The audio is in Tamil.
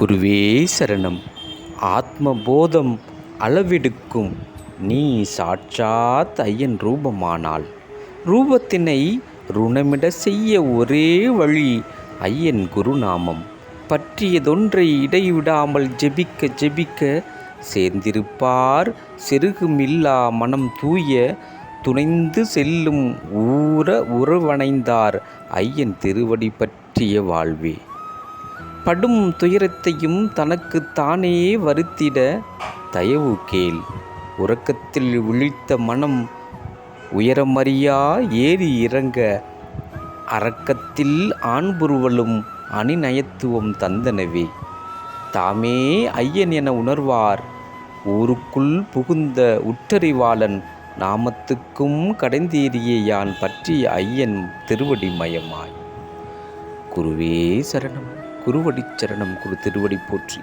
குருவே சரணம். ஆத்மபோதம் அளவெடுக்கும். நீ சாட்சாத் ஐயன் ரூபமானால். ரூபத்தினை ருணமிட செய்ய ஒரே வழி ஐயன் குருநாமம். பற்றியதொன்றை இடைவிடாமல் ஜெபிக்க ஜெபிக்க சேர்ந்திருப்பார். செருகுமில்லா மனம் தூய துணைந்து செல்லும் ஊர உறவணைந்தார் ஐயன் திருவடி பற்றிய வாழ்வே. படும் துயரத்தையும் தனக்கு தானே வருத்திட? தயவு கேள். உறக்கத்தில் விழித்த மனம் உயரமறியா ஏறி இறங்க. அரக்கத்தில் ஆண்புருவலும் அணிநயத்துவம் தந்தனவே. தாமே ஐயன் என உணர்வார். ஊருக்குள் புகுந்த உற்றறிவாளன் நாமத்துக்கும் கடைந்தேறிய யான் பற்றிய ஐயன் திருவடி மயமாய் குருவே சரணம். குருவடிச்சரணம் குரு திருவடி போற்றி.